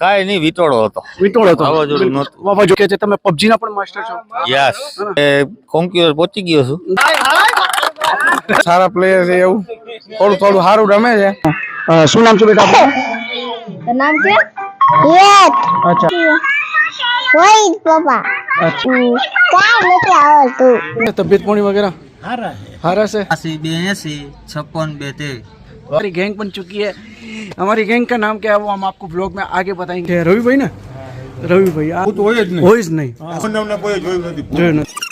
કાંઈ નહીં વિટોળો હતો. વિટોળો હતો. વાવાઝોડું નહોતું. વાવાઝોડું કે છે તમે પબજી ના પણ માસ્ટર છો? યસ. એ કોન્ક્યુઅર પહોંચી ગયો છું. સારા પ્લેયર છે એવું. થોડું થોડું સારું રમે છે. શું નામ છે બેટા આપનું? નામ છે? યત અચ્છા. હોય પપ્પા. કાંઈ નથી આવડતું. તબિયત પાણી વગેરે? હારા હારા છે? 82 બે 56 બે हमारी गैंग बन चुकी है हमारी गैंग का नाम क्या है वो हम आपको ब्लॉग में आगे बताएंगे रवि भाई ना रवि भाई આ હોય જ નહીં જોયું નથી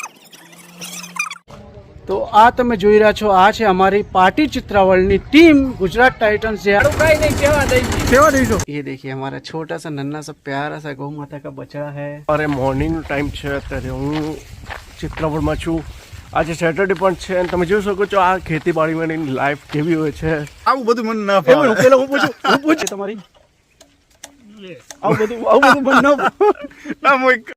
તો આ તમે જોઈ રહ્યા છો આ છે અમારી પાર્ટી ચિત્રાવળની ટીમ ગુજરાત टाइटंस છે કઈ નહીં કેવા દઈ કેવા દઈશો ये देखिए हमारा छोटा सा नन्ना सा प्यारा सा गौ माता का बछड़ा है અરે મોર્નિંગનો ટાઈમ છે અત્યારે હું ચિત્રાવડમાં છું આજે સેટરડે પણ છે અને તમે જોઈ શકો છો આ ખેતીવાડીમાંની લાઈફ કેવી હોય છે. આવું બધું મને ના એ હું પેલા હું પૂછું હું પૂછું. તમારી? આવું બધું આવું બધું મને ન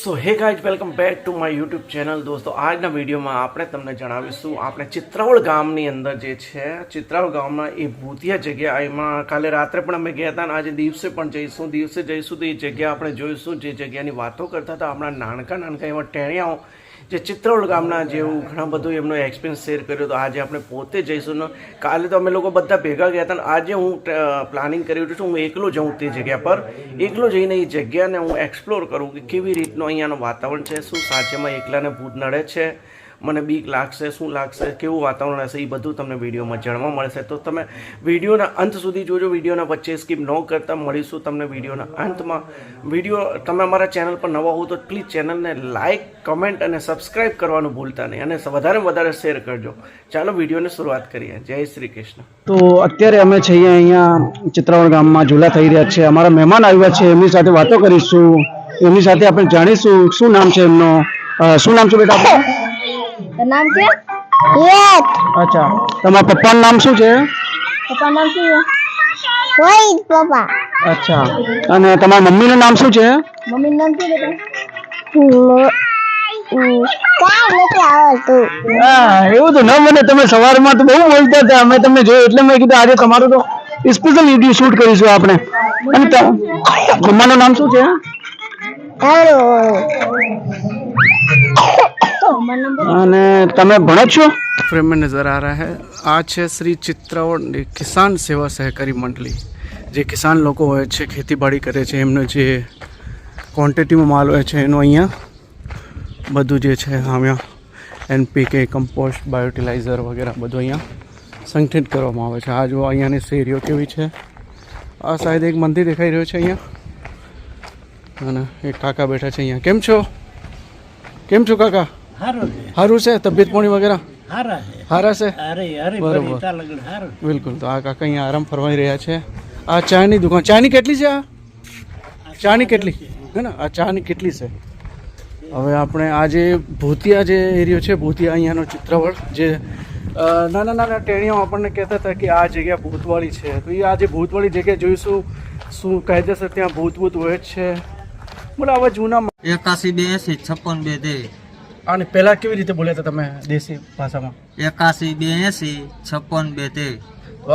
so hey guys welcome back to my YouTube channel દોસ્તો આજના વિડીયોમાં આપણે તમને જણાવીશું આપણે ચિત્રાવળ ગામની અંદર જે છે ચિત્રાવળ ગામમાં એ ભૂતિયા જગ્યા એમાં કાલે રાત્રે પણ અમે ગયા હતા અને આજે દિવસે પણ જઈશું દિવસે જઈશું તો એ જગ્યા આપણે જોઈશું જે જગ્યાની વાતો કરતા હતા આપણા નાનકા નાનકા એવા ટેણિયાઓ જે ચિત્રોળ ગામના જેવું ઘણા બધું એમનો એક્સપિરિયન્સ શેર કર્યો તો આજે આપણે પોતે જઈશું ને કાલે તો અમે લોકો બધા ભેગા ગયા હતા આજે હું પ્લાનિંગ કરી રહ્યો છું, હું એકલો જાઉં તે જગ્યા પર. એકલો જઈને એ જગ્યાને હું એક્સપ્લોર કરું કે કેવી રીતનું અહીંયાનું વાતાવરણ છે, શું સાચેમાં એકલાને ભૂત નડે છે મને બીક લાગશે, શું લાગશે, કેવું વાતાવરણ હશે, એ બધું તમને વિડીયોમાં જાણવા મળશે. તો તમે વિડીયોના અંત સુધી જોજો, વિડીયોના વચ્ચે સ્કીપ ન કરતા, મળીશું તમને વિડીયોના અંતમાં. વીડિયો, તમે અમારા ચેનલ પર નવા હો તો પ્લીઝ ચેનલને લાઇક કમેન્ટ અને સબસ્ક્રાઇબ કરવાનું ભૂલતા નહીં અને વધારે વધારે શેર કરજો. ચાલો વિડીયોની શરૂઆત કરીએ. જય શ્રી કૃષ્ણ. તો અત્યારે અમે છીએ અહીંયા ચિત્રવણ ગામમાં, ઝૂલા થઈ રહ્યા છે. અમારા મહેમાન આવ્યા છે, એમની સાથે વાતો કરીશું, એમની સાથે આપણે જાણીશું, શું નામ છે એમનો? શું નામ છે બેટા? નામ છે યત અચ્છા. તમારા પપ્પાનું નામ શું છે? પપ્પા નામ શું છે? વહીદ પપ્પા. અચ્છા. અને તમારા મમ્મીનું નામ શું છે? મમ્મી નામ શું બેટા? એવું તો ન મને તમે સવારમાં તો બહુ બોલતા હતા. અમે તમને જોયું એટલે મેં કીધું આજે તમારું તો સ્પેશિયલ વીડિયો શૂટ કરીશું આપણે. અને મમ્માનું નામ શું છે? હેલો મમ્મા નંબર અને તમે ભણો છો ફ્રેમ में नजर आ रहा है આ છે શ્રી ચિત્રાવળ કિસાન સેવા સહકારી મંડળી જે કિસાન લોકો હોય છે ખેતીવાડી કરે છે એમનો જે ક્વોન્ટિટીમાં માલ હોય છે એનું અહીંયા બધું જે છે અહીંયા એનપીકે કમ્પોસ્ટ બાયોટિલાઇઝર વગેરે બધું અહીંયા સંગઠિત કરવામાં આવે છે આ જો અહીંયાની શેરીઓ કેવી છે આ શાયદ એક મંદિર દેખાઈ રહ્યો છે અહીંયા અને એક કાકા બેઠા છે અહીંયા. કેમ છો? કેમ છો કાકા? સારું છે. તબિયત પાણી વગેરે? સારા છે. બરોબર. બિલકુલ. તો આ કાકા અહીંયા આરામ ફરવાઈ રહ્યા છે. આ ચાની દુકાન ચાની કેટલી છે આ? ચાની કેટલી? હે ને? આ ચાની કેટલી છે? હવે આપણે આ જે ભૂતિયા જે એરિયો છે ભૂતિયા અહીંયાનો ચિત્રવળ જે નાના નાના ટેણીઓ આપણને કહેતા હતા કે આ જગ્યા ભૂતવાળી છે. તો એ આ જે ભૂતવાળી જગ્યાએ જોઈશું શું કાયદેસર ત્યાં ભૂત ભૂત હોય જ છે. મને આવા જૂના એકાસી બેસી છપ્પન બે ત્રેવીસ અને પહેલા કેવી રીતે બોલ્યા હતા તમે દેશી ભાષામાં? એકાસી બેસી છપ્પન બે ત્રેવીસ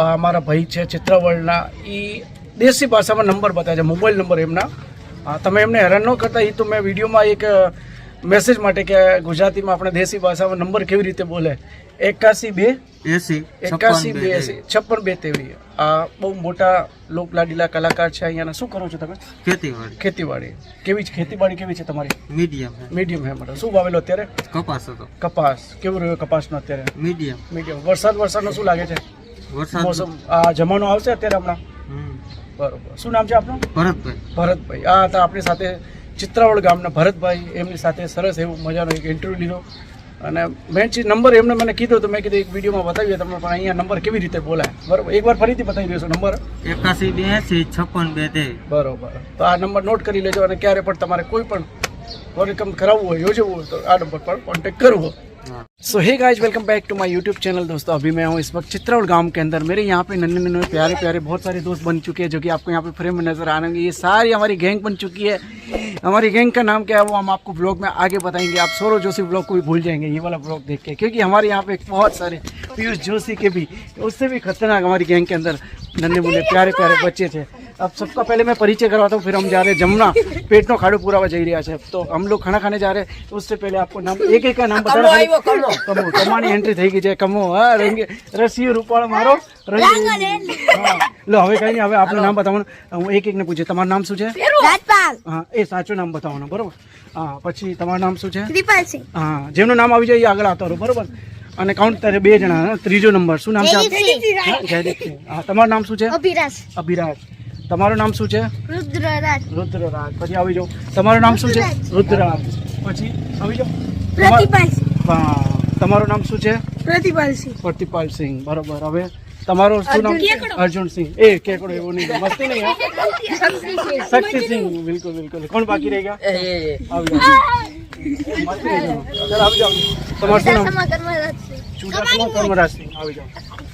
અમારા ભાઈ છે ચિત્રવળના એ દેશી ભાષામાં નંબર બતાવે છે મોબાઈલ નંબર એમના. તમે એમને હેરાન ન કરતા એ તો મેં વિડીયોમાં એક મેસેજ માટે કે ગુજરાતીમાં આપણે દેશી ભાષામાં નંબર કેવી રીતે બોલે. એકાસી બે. એસી એકાસી બે છપ્પન બે તેવી આ બહુ મોટા લોકલાડીલા કલાકાર છે અહીંયાના. શું કરો છો તમે? ખેતીવાડી. ખેતીવાડી. કેવી છે? ખેતીવાડી કેવી છે તમારી? મીડિયમ મીડિયમ હે મતલબ શું વાવેલો અત્યારે? કપાસ હતો. કપાસ. કેવું રહ્યો કપાસનો અત્યારે? મીડિયમ. મીડિયમ. વરસાદ વરસાદનો શું લાગે છે? મોસમ. આ જમાનો આવશે અત્યારે હમણાં? બરોબર. શું નામ છે આપનું? ભરતભાઈ. ભરતભાઈ. આ હતા આપણી સાથે ચિત્રાવળ ગામના ભરતભાઈ. એમની સાથે સરસ એવું મજાનો એક ઇન્ટરવ્યુ લીધો. અને બેનચી નંબર એમને મને કીધો તો મેં કીધું એક વિડીયોમાં બતાવીએ તમે પણ અહીંયા નંબર કેવી રીતે બોલાય? બરાબર એકવાર ફરીથી બતાવી દેશો નંબર. એકાસી બેસી છપ્પન બે બરોબર તો આ નંબર નોટ કરી લેજો અને ક્યારે પણ તમારે કોઈ પણ વર્કમ કરાવવું હોય યોજવું હોય તો આ નંબર પર કોન્ટેક કરવો. So hey guys welcome back to my YouTube channel दोस्तों, अभी मैं हूँ इस वक्त चित्रौड़ गाँव के अंदर। मेरे यहाँ पे नन्हे नन्हे प्यारे प्यारे बहुत सारे दोस्त बन चुके हैं जो कि आपको यहाँ पे फ्रेम में नज़र आने ये सारी हमारी गैंग बन चुकी है। हमारी गैंग का नाम क्या है वो हम आपको ब्लॉग में आगे बताएँगे। आप सौरव जोशी ब्लॉग को भी भूल जाएँगे, ये वाला ब्लॉग देख के। क्योंकि हमारे यहाँ पे बहुत सारे पीयूष जोशी के भी, उससे भी खतरनाक हमारी गैंग के अंदर नन्हे मुन्ने प्यारे प्यारे बच्चे थे। अब सबका पहले मैं परिचय करवाता हूँ फिर हम जा रहे हैं जमुना पेट नो खाड़ो पूरा जई રહ્યા છે તો हम लोग खाना खाने जा रहे हैं तो उससे पहले आपको नाम एक एक का नाम बताना कमो कमो કમાની એન્ટ્રી થઈ ગઈ છે કમો હા રંગે રસી રૂપાળ મારો રંગ હા. લો હવે કઈ નહીં હવે આપનું નામ બતાવવાનું હું એક એકને પૂછે તમારું નામ શું છે રાજપાલ હા એ સાચું નામ બતાવવાનું બરોબર હા પછી તમારું નામ શું છે ત્રિપાલસિંહ હા જેમનું નામ આવી જાય એ આગળ આવતા રહો બરોબર અને કાઉન્ટ તારે બે જણા હા? ત્રીજો નંબર શું નામ છે આપ- હા, જયદીપસિંહ હા તમારું નામ શું છે અભિરાજ અભિરાજ તમારું નામ શું છે? રુદ્રરાજ. રુદ્રરાજ. પછી આવી જાઓ. તમારું નામ શું છે? રુદ્રરાજ. પછી આવી જાઓ. હા, તમારું નામ શું છે? પ્રતિપાલસિંહ પ્રતિપાલ સિંહ. બરોબર. હવે તમારું શું નામ અર્જુન. સિંહ. એ કેકડો એવો નહીં. મસ્તી નહીં હા? શક્તિસિંહ બિલકુલ બિલકુલ. કોણ બાકી રહી ગયા? આવી જાઓ. મસ્તી નહીં. કરો. ચાલો આવી જાઓ. તમારું શું નામ? ચુડાસમા કર્મરાજસિંહ આવી જાઓ.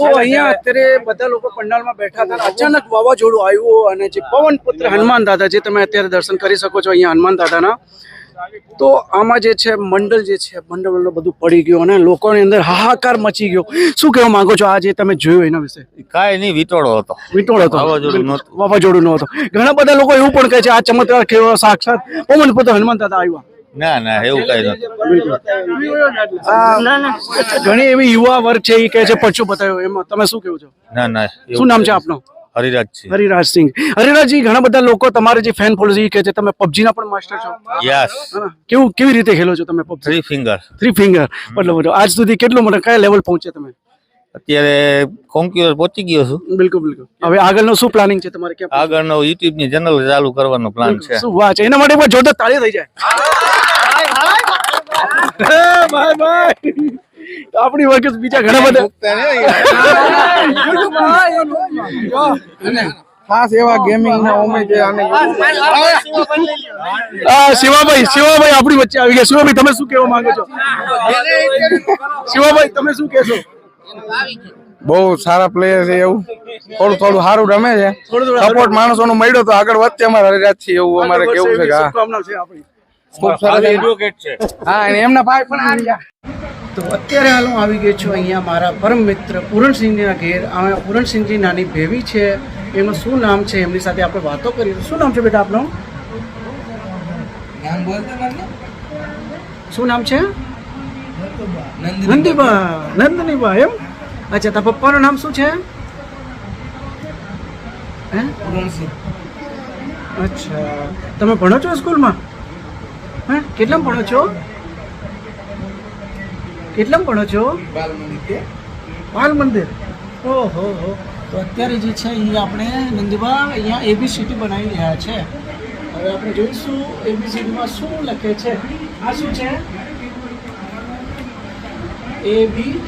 તો અહીંયા અત્યારે બધા લોકો પંડાલમાં બેઠા હતા. અચાનક વાવાઝોડું આવ્યું અને જે પવન પુત્ર હનુમાન દાદા જે તમે અત્યારે દર્શન કરી શકો છો અહીંયા હનુમાન દાદાના તો આમાં જે છે મંડળ જે છે મંડળ મંડળ બધું પડી ગયું અને લોકોની અંદર હાહાકાર મચી ગયો. શું કહેવા માંગો છો? આ જે તમે જોયું એના વિશે? કાંઈ નહીં વિટોળો હતો. વિટોળો હતો? વાવાઝોડું નહોતો. વાવાઝોડું નહોતું. ઘણા બધા લોકો એવું પણ કહે છે આ ચમત્કાર કેવો? સાક્ષાત પવન પુત્ર હનુમાન દાદા આવ્યા. ના ના એવું કઈ નથી. ઘણી એવી યુવા વર્ગ છે એ કહે છે પરચો બતાવ્યો. એમાં તમે શું કેવું છો? ના ના શું નામ છે આપનું? હરિરાજ છે હરિરાજસિંહ હરિરાજજી ઘણા બધા લોકો તમારે જે ફેન ફોલોઝ કહે છે તમે પબજી ના પણ માસ્ટર છો. યસ કેવું કેવી રીતે ખેલો છો તમે PUBG? Three finger three finger મતલબ બધું આજ સુધી કેટલું મોટો કયા લેવલ પહોંચે તમે? અત્યારે કોમ્પ્યુટર પહોંચી ગયો છું. બિલકુલ બિલકુલ. હવે આગળનો શું પ્લાનિંગ છે તમારે આગળનો યુટ્યુબની ચેનલ ચાલુ કરવાનો પ્લાન છે. શું વાત છે. એના માટે પણ જોરદાર તાળી થઈ જાય. બાય ભાઈ આપણી વખત બીજા ઘણા બધા. ખાસ એવા ગેમિંગ ના ઓમે જે આને આ શિવાભાઈ શિવાભાઈ આપણી વચ્ચે આવી ગયા. શિવાભાઈ તમે શું કહેવા માંગો છો? શિવાભાઈ તમે શું કહેશો? બહુ સારા પ્લેયર છે એવું. થોડું થોડું સારું રમે છે. થોડું થોડું સપોર્ટ માણસો નો મળ્યો તો આગળ વધશે અમારે હરિરાજ છે એવું અમારે કેવું છે કે છે ખૂબ સરસ. હા એમના ભાઈ પણ આવી ગયા. તો અત્યારે હાલ હું આવી ગયો છું અહીંયા મારા પરમ મિત્ર પૂરણસિંહજીના ઘેર. આ પૂરણસિંહજી નાની ભેવી છે. એનું શું નામ છે? એમની સાથે આપણે વાતો કરી શું નામ છે બેટા આપનું? શું નામ છે? નંદીબા. નંદનીબા એમ? અચ્છા તારા પપ્પાનું નામ શું છે? હે? અચ્છા. તમે ભણો છો સ્કૂલમાં? હે, કેટલામ ભણો છો? કેટલામ ભણો છો? બાલ મંદિર. ઓહો, હો. તો અત્યારે જે છે એ આપણે નંદીબા અહીંયા એબીસીડી બનાવી રહ્યા છે. હવે આપણે જોઈશું એબીસીડીમાં શું લખે છે. આ શું છે? એ બી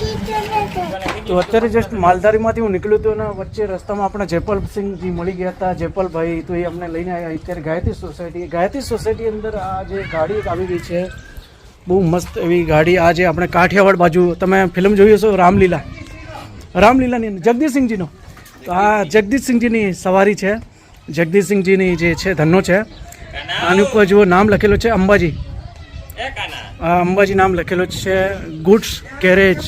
તો અત્યારે જસ્ટ માલધારીમાંથી હું નીકળ્યો હતો અને વચ્ચે રસ્તામાં આપણે જયપાલસિંહજી મળી ગયા હતા. જયપાલભાઈ તો એ અમને લઈને આવ્યા અત્યારે ગાયત્રી સોસાયટી ગાયત્રી સોસાયટી અંદર આ જે ગાડી આવી ગઈ છે. બહુ મસ્ત એવી ગાડી. આ જે આપણે કાઠિયાવાડ બાજુ તમે ફિલ્મ જોઈ હશો રામલીલા. રામલીલાની અંદર. જગદીશસિંહજીનો. તો આ જગદીશસિંહજીની સવારી છે. જગદીશસિંહજીની જે છે ધનનો છે. આની ઉપર જુઓ નામ લખેલું છે અંબાજી. અંબાજી નામ લખેલું છે. Goods garage.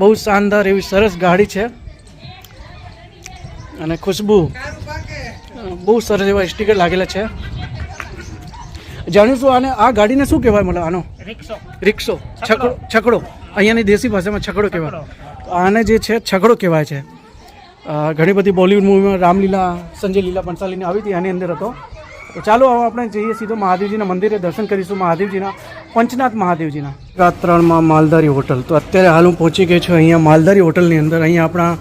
બહુ શાનદાર એવી સરસ ગાડી છે. અને ખુશ્બુ. બહુ સરસ એવા સ્ટીકર લાગેલા છે. જાણીશું આને આ ગાડીને શું કહેવાય મતલબ આનો? રિક્ષો. છકડો. છકડો. અહીંયાની દેશી ભાષામાં છકડો કહેવાય. આને જે છે છકડો કહેવાય છે. ઘણી બધી બોલિવૂડ મૂવીમાં રામલીલા સંજય લીલા પંસાલીની આવી હતી આની અંદર હતો. તો ચાલો હવે આપણે જઈએ સીધો મહાદેવજીના મંદિરે દર્શન કરીશું મહાદેવજીના પંચનાથ મહાદેવજીના. રાત ત્રણમાં માલધારી હોટલ. તો અત્યારે હાલ હું પહોંચી ગયો છું અહીંયા માલધારી હોટલની અંદર. અહીંયા આપણા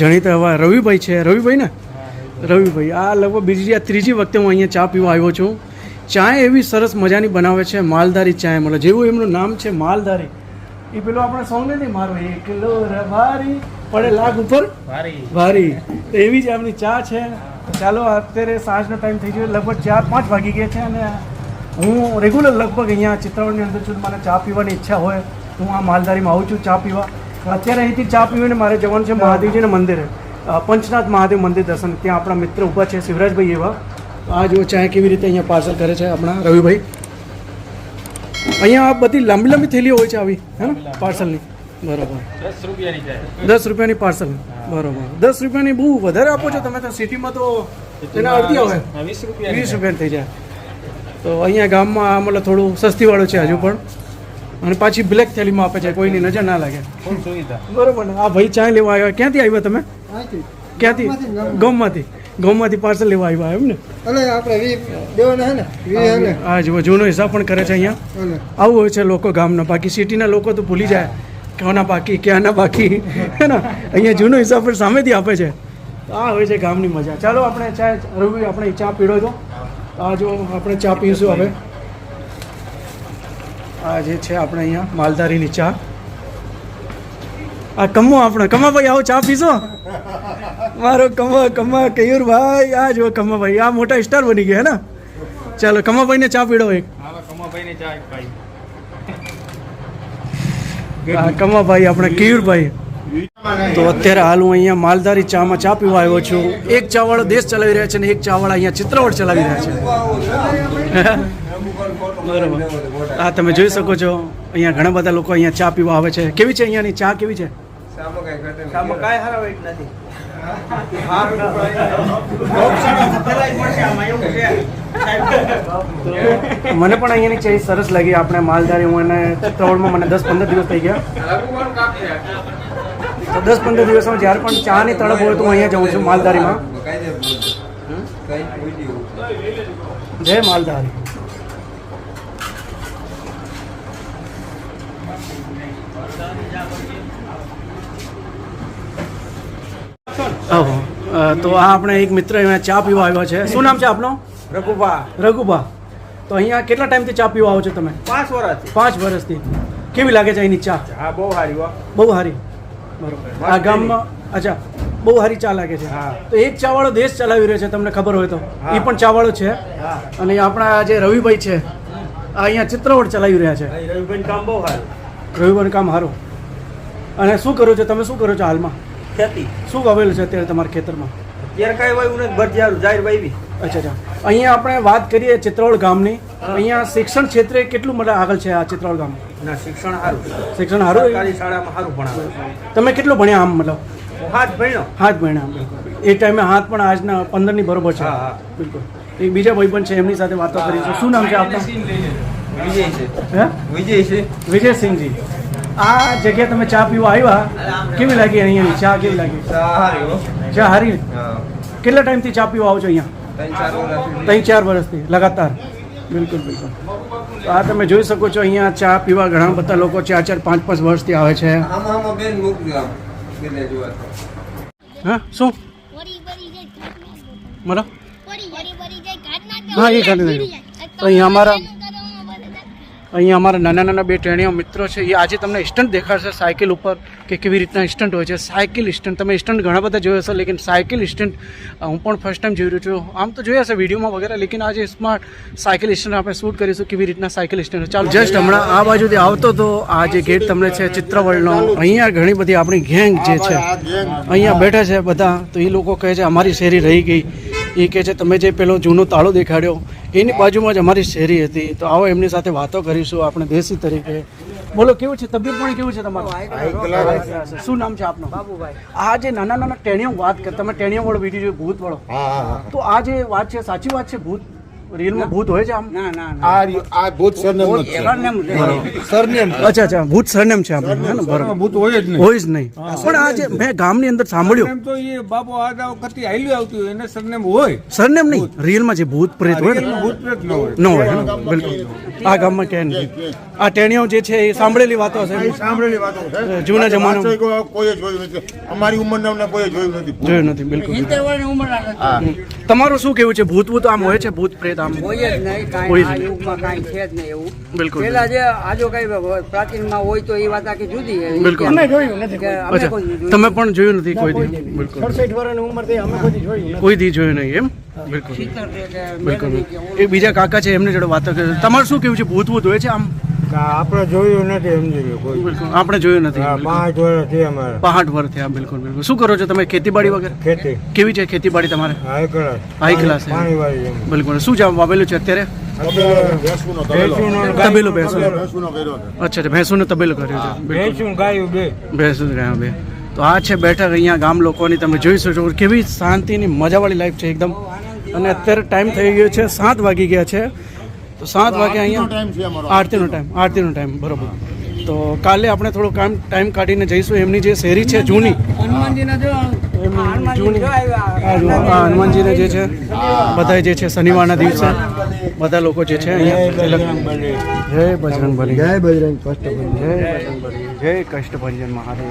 જાણીતા એવા રવિભાઈ છે. રવિભાઈ ને? રવિભાઈ. આ લગભગ બીજી આ ત્રીજી વખતે હું અહીંયા ચા પીવા આવ્યો છું. ચાય એવી સરસ મજાની બનાવે છે માલધારી ચાય મળે જેવું એમનું નામ છે માલધારી. એ પેલો આપણે સોંગ નથી મારો એકલો રવારી પડે લાગ ઉપર? ભારી. તો એવી જ એમની ચા છે. ચાલો, અત્યારે સાંજનો ટાઈમ થઈ ગયો, લગભગ ચાર, પાંચ વાગી ગયા છે અને હું રેગ્યુલર લગભગ અહીંયા ચિત્રાવળની અંદર છું મને ચા પીવાની ઈચ્છા હોય, હું આ માલધારીમાં આવું છું ચા પીવા. અત્યારે અહીંથી ચા પીવીને મારે જવાનું છે મહાદેવજીના મંદિરે. પંચનાથ મહાદેવ મંદિર દર્શન. ત્યાં આપણા મિત્ર ઊભા છે, શિવરાજભાઈ એવા. આ જો ચા કેવી રીતે અહીંયા પાર્સલ કરે છે આપણા રવિભાઈ. અહીંયા બધી લાંબી લાંબી થેલીઓ હોય છે આવી, હે ને, પાર્સલની. બરોબર. દસ રૂપિયાની પાર્સલ બરોબર. દસ રૂપિયાની બહુ વધારે આપો છો તમે તો સિટીમાં તો એના અડધી આવે. વીસ રૂપિયા થઈ જાય. તો અહીંયા ગામમાં આ મતલબ થોડું સસ્તીવાળું છે હજુ પણ. અને પાછી બ્લેક થેલીમાં આપે છે કોઈની નજર ના લાગે. બરોબર. ને આ ભાઈ ચા લેવા આવ્યા. ક્યાંથી આવ્યા તમે? ક્યાંથી? ગામમાંથી ગામમાંથી. પાર્સલ લેવા આવ્યા એમ ને? અલે આપણે વી દેવાના હે ને? વી હે ને? હા જુઓ જૂનો હિસાબ પણ કરે છે અહીંયા. આવું હોય છે લોકો ગામના. બાકી સિટીના લોકો તો ભૂલી જાય. ક્યાંના બાકી ક્યાંના બાકી. હે ને? અહીંયા જૂનો હિસાબ પણ સામેથી આપે છે. આ હોય છે ગામની મજા. ચાલો આપણે ચા રવિ આપણે ચા પીડો તો આ જો આપણે ચા પીશું હવે. આ જે છે આપણે અહીંયા માલધારીની ચા. આ કમો આપણે. કમાભાઈ આવો ચા પીશો. મારો કમા કમા કયુરભાઈ. આ જો કમાભાઈ. આ મોટા સ્ટાર બની ગયા હે ને? ચાલો કમાભાઈને ચા પીડો એક. હા, કમાભાઈ, આપણે કેયુરભાઈ. તો અત્યારે હાલ હું અહીંયા માલધારી ચામાં ચા પીવા આવ્યો છું. એક ચાવાળો દેશ ચલાવી રહ્યા છે ને એક ચાવાળા અહીંયા ચિત્રવડ ચલાવી રહ્યા છે. બરોબર. હા તમે જોઈ શકો છો, અહીંયા ઘણા બધા લોકો અહીંયા ચા પીવા આવે છે. કેવી છે અહીંયાની ચા? કેવી છે? મને પણ અહીંયાની ચેરી સરસ લાગી. આપણે માલધારી હું એને ચિત્રવડમાં મને દસ પંદર દિવસ થઈ ગયા. તો દસ પંદર દિવસમાં જ્યારે પણ ચાની તળપ હોય તો હું અહીંયા જાઉં છું માલધારીમાં. જય માલધારી. ઓહો તો આ આપણે એક મિત્ર અહીંયા ચા પીવા આવ્યા છે. શું નામ છે આપનો? રઘુભા. રઘુભા. તો અહીંયા કેટલા ટાઈમથી ચા પીવા આવો છો તમે? પાંચ વર્ષથી પાંચ વર્ષથી કેવી લાગે છે અહીંની ચા? હા બહુ સારી બહુ સારી. બરોબર. આ ગામમાં અચ્છા બહુ સારી ચા લાગે છે. હા. તો એક ચાવાળો દેશ ચલાવી રહ્યો છે તમને ખબર હોય તો. એ પણ ચાવાળો છે. અને આપણા જે રવિભાઈ છે આ અહીંયા ચિત્રવડ ચલાવી રહ્યા છે. રવિભાઈ કામ બહુ સારું. રવિભાઈ કામ સારું. અને શું કરો છો? તમે શું કરો છો હાલમાં? ખેતી. શું વાવેલું છે અત્યારે તમારા ખેતરમાં? અત્યારે કાંઈ હોય નથી ભરતી જાહેર વાવી. અચ્છા અચ્છા. અહીંયા આપણે વાત કરીએ ચિત્રોળ ગામની. અહીંયા શિક્ષણ ક્ષેત્રે કેટલું મને આગળ છે આ ચિત્રોળ ગામ? ના શિક્ષણ સારું શિક્ષણ સારું સરકારી શાળામાં સારું ભણાવે તમે કેટલું ભણ્યા આમ મતલબ? હાથ ભણ્યો. હાથ ભણ્યા આમ એ ટાઈમે હાથ પણ આજના પંદરની બરોબર છે. હા, હા. બિલકુલ. એક બીજા ભાઈબંધ છે એમની સાથે વાતો કરીશું. શું નામ છે આપનું? વિજય છે. હે? વિજય છે. વિજયસિંહજી. આ જગ્યાએ તમે ચા પીવા આવ્યા? કેવી લાગી અહીંયાની ચા કેવી લાગી? ચા હારી હા. કેટલા ટાઈમથી ચા પીવા આવો છો અહીંયા? ત્રણ ચાર વર્ષથી. લગાતાર. બિલકુલ બિલકુલ. તો આ તમે જોઈ શકો છો અહીંયા ચા પીવા ઘણા બધા લોકો ચાર ચાર પાંચ પાંચ વર્ષથી આવે છે. હા શું? નાખો. હા, એ કાઢી. તો અહીંયા અમારા- અહીંયા અમારા નાના નાના બે ટ્રેણીઓ મિત્રો છે એ આજે તમને સ્ટન્ટ દેખાડશે સાયકલ ઉપર કે કેવી રીતના સ્ટન્ટ હોય છે. સાયકલ સ્ટન્ટ તમે સ્ટન્ટ ઘણા બધા જોયો હશે લેકિન સાયકલ સ્ટન્ટ હું પણ ફર્સ્ટ ટાઈમ જોઈ રહ્યો છું. આમ તો જોયા હશે વિડીયોમાં વગેરે લેકિન આજે સ્માર્ટ સાયકલ સ્ટન્ટ આપણે શૂટ કરીશું કેવી રીતના સાયકલ સ્ટન્ટ ચાલો જસ્ટ હમણાં આ બાજુથી આવતો તો આ જે ગેટ તમને છે ચિત્રવળનો અહીંયા ઘણી બધી આપણી ગેંગ જે છે અહીંયા બેઠા છે બધા. તો એ લોકો કહે છે અમારી શેરી રહી ગઈ. એ કહે છે તમે જે પેલો જૂનો તાળો દેખાડ્યો એની બાજુમાં જ અમારી શેરી હતી. તો આવો એમની સાથે વાતો કરીશું આપણે દેશી તરીકે. બોલો કેવું છે? તબિયત પણ કેવું છે તમારું? શું નામ છે આપનું? બાબુભાઈ. આ જે નાના નાના ટેણીઓ વાત કર તમે ટેણીઓ વાળો વીડિયો જોયો ભૂત વાળો. તો આ જે વાત છે સાચી વાત છે ભૂત? રીલમાં ભૂત હોય છે આમ? ના ના આ આ ભૂત સરનેમ નથી સરનેમ. અચ્છા અચ્છા ભૂત સરનેમ છે આપણે હે ને? બરોબર. ભૂત હોય જ નહીં. હોય જ નહીં. પણ આ જે મેં ગામની અંદર સાંભળ્યું. એમ તો એ બાપુ આ વખતે હાલ્યું આવતું એને સરનેમ હોય. સરનેમ નહીં. રીલમાં જે ભૂત પ્રેત હોય ને? ભૂત પ્રેત ન હોય. ન હોય બિલકુલ. આ ગામમાં કે આ ટેણીઓ જે છે એ સાંભળેલી વાતો હશે? સાંભળેલી વાતો છે જૂના. કોઈ- જોયું નથી. અમારી ઉંમરના જોયું નથી. જોયું નથી બિલકુલ. તમારું શું કેવું છે? ભૂત ભૂત આમ હોય છે? ભૂત પ્રેત તો આમ હોય જ નહીં કાંઈ આ યુગમાં કાંઈ છે જ નહીં એવું. બિલકુલ પેલા જે આજો કઈ પ્રાચીનમાં હોય તો એ વાત આખી જુદી છે. બિલકુલ. અમે જોયું નથી અચ્છા તમે પણ જોયું નથી કોઈ દી બિલકુલ. કોઈ દી જોયું નહીં એમ? બિલકુલ. બિલકુલ. એક બીજા કાકા છે એમને જોડે વાતો કરે. તમારે શું કેવું છે? ભૂત ભૂત હોય છે આમ? આપણે જોયું નથી સમજી કોઈ. બિલકુલ આપણે જોયું નથી બિલકુલ. પાંચ વર્ષ અમારે. થયા બિલકુલ બિલકુલ. શું કરો છો તમે ખેતીવાડી વગેરે? ખેતી. કેવી છે ખેતીવાડી તમારે? High class high. બિલકુલ. શું જામ વાવેલું છે અત્યારે? તબેલો. અચ્છા અચ્છા ભેંસોનો તબેલો કર્યો છે. બિલકુલ. ગાયું બે. ભેંસો જ બે. તો આ છે બેઠક અહીંયા ગામ લોકોની તમે જોઈ શકો છો. કેવી શાંતિની મજાવાળી લાઈફ છે એકદમ. અને અત્યારે ટાઈમ થઈ ગયો છે સાત વાગી ગયા છે. તો સાત વાગે અહીંયા આરતીનો ટાઈમ આરતીનો ટાઈમ બરોબર. તો કાલે આપણે થોડો કામ ટાઈમ કાઢીને જઈશું. એમની જે શેરી છે જૂની. હનુમાનજીના જૂની. હનુમાનજીને જે છે બધા જે છે શનિવારના દિવસે બધા લોકો જે છે અહીંયા. જય બજરંગ બલી જય બજરંગ કષ્ટભંજન જય બજરંગબલી. જય કષ્ટભંજન મહાદેવ.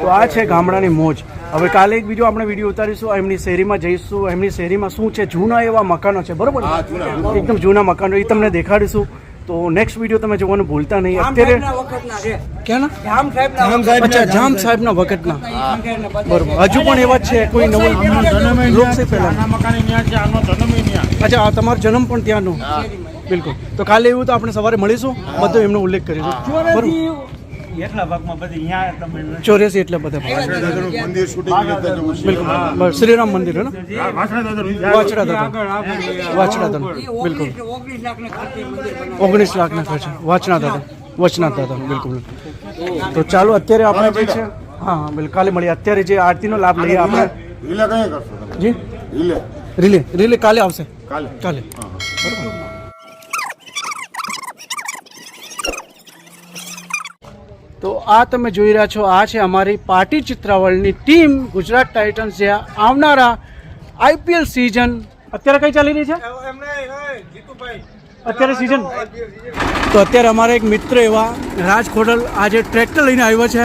તો આ છે ગામડાની મોજ. હવે કાલે એક બીજો આપણે વીડિયો ઉતારીશું એમની શેરીમાં જઈશું એમની શેરીમાં શું છે જૂના એવા મકાનો છે બરોબર? એકદમ જૂના મકાનો એ તમને દેખાડીશું. તો નેક્સ્ટ વીડિયો તમે જોવાનું ભૂલતા નહીં. અત્યારે સાહેબના વખતના છે. ક્યાંના? જામ સાહેબના અચ્છા જામ સાહેબના વખતના. બરોબર. હજુ પણ એવા જ છે કોઈ નવો લોકશાહી પહેલા અચ્છા આ તમારો જન્મ પણ ત્યાંનો? બિલકુલ. તો કાલે એવું તો આપણે સવારે મળીશું બધો એમનો ઉલ્લેખ કરીશું. બરોબર. ચોર્યાસી એટલે બધા બિલકુલ. શ્રીરામ મંદિર હે ને? વાછડા દાદા વાછડા દાદા. બિલકુલ. ઓગણીસ લાખ ને ખર્ચે મંદિર બનાવ્યું. લાખના ખર્ચે. વાચના દાદા. વચના દાદા બિલકુલ. તો ચાલો અત્યારે આપણે જે છે હા હા બિલકુલ. કાલે મળીએ. અત્યારે જે આરતીનો લાભ લઈએ આપણે. જી? રિલે. રિલે. કાલે આવશે. કાલે. કાલે. તો આ તમે જોઈ રહ્યા છો આ છે અમારી પાર્ટી ચિત્રાવળની ટીમ ગુજરાત ટાઇટન્સ જે આવનારા આઈપીએલ સિઝન અત્યારે કઈ ચાલી રહી છે? અત્યારે સિઝન તો અત્યારે અમારા એક મિત્ર એવા રાજ ખોડલ આજે ટ્રેક્ટર લઈને આવ્યો છે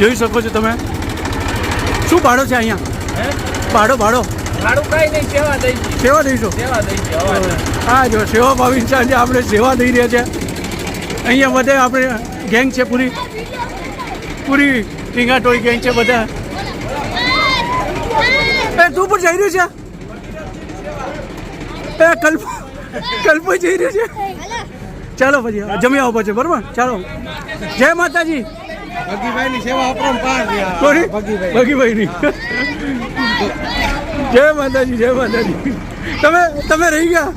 જોઈ શકો છો તમે. શું ભાડો છે અહીંયા? ભાડો ભાડો? સેવા દઈશું હા જો સેવા ભાવી છે આપણે સેવા દઈ રહ્યા છે. અહીંયા બધે આપણે ગેંગ છે પૂરી. પૂરી ટીંગાટોળી ગેંગ છે બધા. એ તું પણ જઈ રહ્યું છે? એ કલ્પ કલ્પ જઈ રહ્યો છે? ચાલો પછી જમી આવો પછી બરોબર? ચાલો. જય માતાજી. ભગીભાઈની સેવા ભગીભાઈની. જય માતાજી જય માતાજી. તમે તમે રહી ગયા?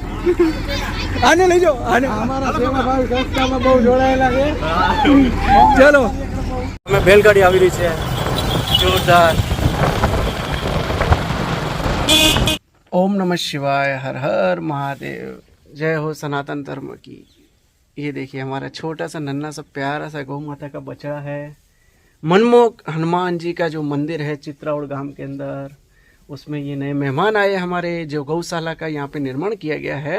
આને લઈ જાઓ આને અમારા સેવા ભાવી સંસ્થામાં બહુ જોડાયેલા છે ચાલો અમે બેલગાડી આવી રહી છે જોરદાર ओम नमः शिवाय हर हर महादेव जय हो सनातन धर्म की ये देखिए हमारा छोटा सा नन्ना सा प्यारा सा गौ माता का बछड़ा है मनमोहक हनुमान जी का जो मंदिर है चित्राउड़ गांव के अंदर उसमें ये नए मेहमान आए हमारे जो गौशाला का यहाँ पे निर्माण किया गया है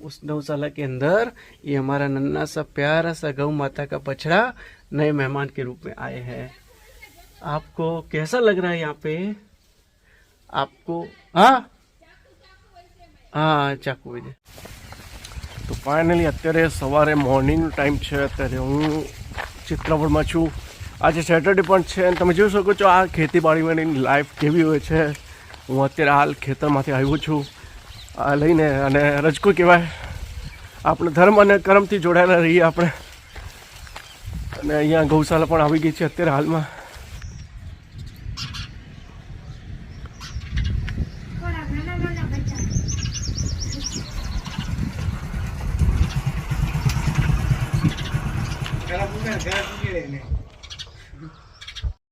उस गौशाला के अंदर ये हमारा नन्ना सा प्यारा सा गौ माता का बछड़ा नए मेहमान के रूप में आए हैं आपको कैसा लग रहा है यहाँ पे आपको हाँ હા ચાકુ વિજય તો ફાઇનલી અત્યારે સવારે મોર્નિંગનો ટાઈમ છે અત્યારે હું ચિત્રપુરમાં છું આજે સેટરડે પણ છે અને તમે જોઈ શકો છો આ ખેતીવાડીમાંની લાઈફ કેવી હોય છે હું અત્યારે હાલ ખેતરમાંથી આવ્યો છું આ લઈને અને રજકો કહેવાય. આપણે ધર્મ અને કર્મથી જોડાયેલા રહીએ આપણે. અને અહીંયા ગૌશાલા પણ આવી ગઈ છે અત્યારે હાલમાં.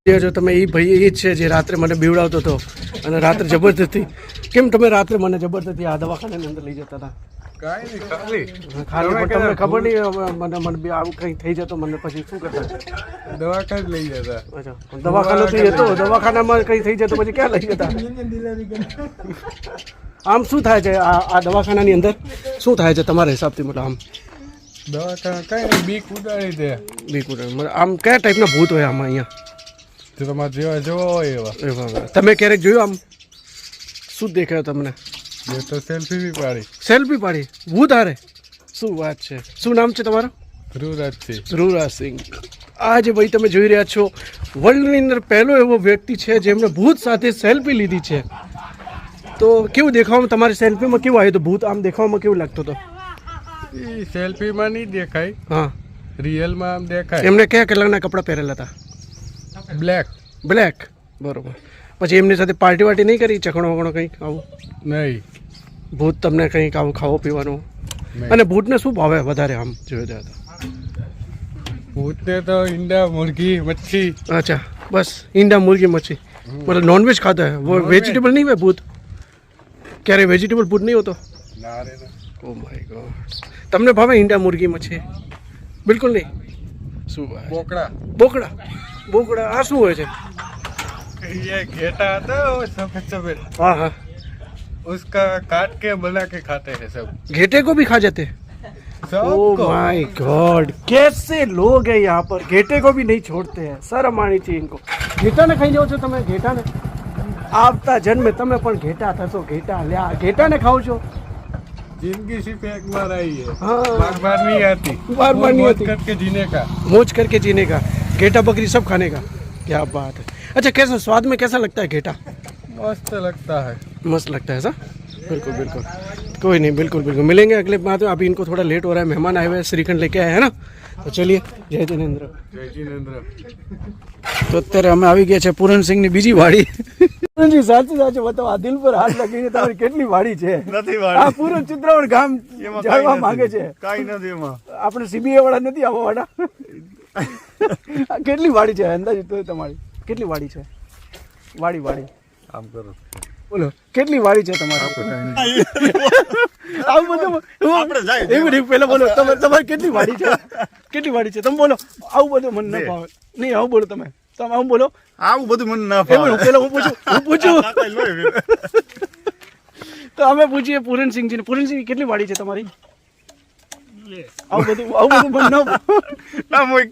જે તમે એ ભાઈ એ જ છે જે રાત્રે મને બીવડાવતો હતો. અને રાત્રે જબરદસ્તી કેમ તમે રાત્રે મને જબરદસ્તી આ દવાખાનાની અંદર લઈ જતા હતા? કાંઈ નહીં ખાલી. પણ તમને ખબર નહીં હવે મને મને બી આવું કંઈ થઈ જતો મને પછી શું કરતા? દવાખાને લઈ જતા. અચ્છા. દવાખાનો દવાખાનામાં કંઈ થઈ જતો પછી ક્યાં લઈ જતા? આમ શું થાય છે આ આ દવાખાનાની અંદર? શું થાય છે તમારા હિસાબથી? મતલબ આમ દવાખાના કાંઈ બીક ઉડાડી દે. બીક ઉડાડી આમ કયા ટાઈપના ભૂત હોય આમાં અહીંયા? તમારા જેવા જોવા હોય એવા. એવા તમે ક્યારેક જોયું આમ? શું દેખાયો તમને? મેં તો સેલ્ફી બી પાડી. સેલ્ફી પાડી? હું તારે? શું વાત છે? શું નામ છે તમારું? ધ્રુવરાજસિંહ ધ્રુવરાજસિંહ આ આજે ભાઈ તમે જોઈ રહ્યા છો વર્લ્ડની અંદર પહેલો એવો વ્યક્તિ છે જેમણે ભૂત સાથે સેલ્ફી લીધી છે. તો કેવું દેખાવામાં તમારી સેલ્ફીમાં કેવું આવ્યું હતું? ભૂત આમ દેખાવામાં કેવું લાગતો હતું? એ સેલ્ફીમાં નહીં દેખાય. હા. રિયલમાં આમ દેખાય. એમને કયા કલરના કપડાં પહેરેલા હતા? બ્લેક બ્લેક બરોબર. પછી એમની સાથે પાર્ટી વાર્ટી નહીં કરી? ચકણો વકણો કંઈક આવું? નહીં. ભૂત તમને કંઈક આવું ખાવો પીવાનું? અને ભૂતને શું ભાવે વધારે આમ જોયું ત્યાં ભૂતને તો ઈંડા મુરગી મચ્છી. અચ્છા. બસ ઈંડા મુરગી મચ્છી. મતલબ નોનવેજ ખાતા હે? વેજીટેબલ નહીં હોય ભૂત? ક્યારેય વેજીટેબલ ભૂત નહીં હોતો? ઓ માય ગોડ તમને ભાવે ઈંડા મુરગી મચ્છી? બિલકુલ નહીં. શું બોકડા. બોકડા. બોકડા આ શું હોય છે? उसका काट के बना के खाते हैं सब घेटे को भी खा जाते माय गॉड कैसे लोग है यहाँ पर घेटे को भी नहीं छोड़ते हैं सर आनी चाहिए इनको घेटा ने खाई जाओ तुम्हें घेटा ने आपता जन्म જન્મે તમે घेटा ઘેટા થશો ઘેટા લ્યા. ઘેટા ને ખાવ ज़िंदगी सिर्फ़ एक बार आई है हाँ। बार बार नहीं आती बार बार नहीं आती करके जीने का मोच करके जीने का घेटा बकरी सब खाने का क्या बात है अच्छा कैसा स्वाद में कैसा लगता है घेटा मस्त लगता है मस्त लगता है ऐसा बिल्कुल बिल्कुल कोई नहीं बिल्कुल बिल्कुल मिलेंगे अगले बात में अभी इनको थोड़ा लेट हो रहा है मेहमान आए हुए हैं श्रीखंड लेके आए हैं ना तो चलिए जय जिनेन्द्र जय जिनेन्द्र તો અત્યારે અમે આવી ગયા છે પૂરણસિંહની બીજી વાડી પૂરણજી સાચું સાચું બતાવો આ દિલ પર હાથ લખીને તમારી કેટલી વાડી છે નથી આ પૂરણ ચિત્રાવણ ગામ જાણવા માંગે છે કઈ નથી એમાં આપણે સીબીઆઈ વાળા નથી આવવા વાળા આ કેટલી વાડી છે? અંદાજ તો તમારી. કેટલી વાડી છે? વાડી વાડી. આમ કરો. બોલો કેટલી વાડી છે તમારી? આવું બધું આપણે એવું નહીં પેલા બોલો તમે તમારી કેટલી વાડી છે? કેટલી વાડી છે? તમે બોલો. આવું બધું મને ના ભાવે નહીં આવું બોલો તમે. તમે આવું બોલો. આવું બધું મને ના ભાવે હું પેલા હું પૂછું હું પૂછું. તો અમે પૂછીએ પૂરણસિંહજીને. પૂરણસિંહ કેટલી વાડી છે તમારી? આવું બધું આવું બધું મને ન ભાવે.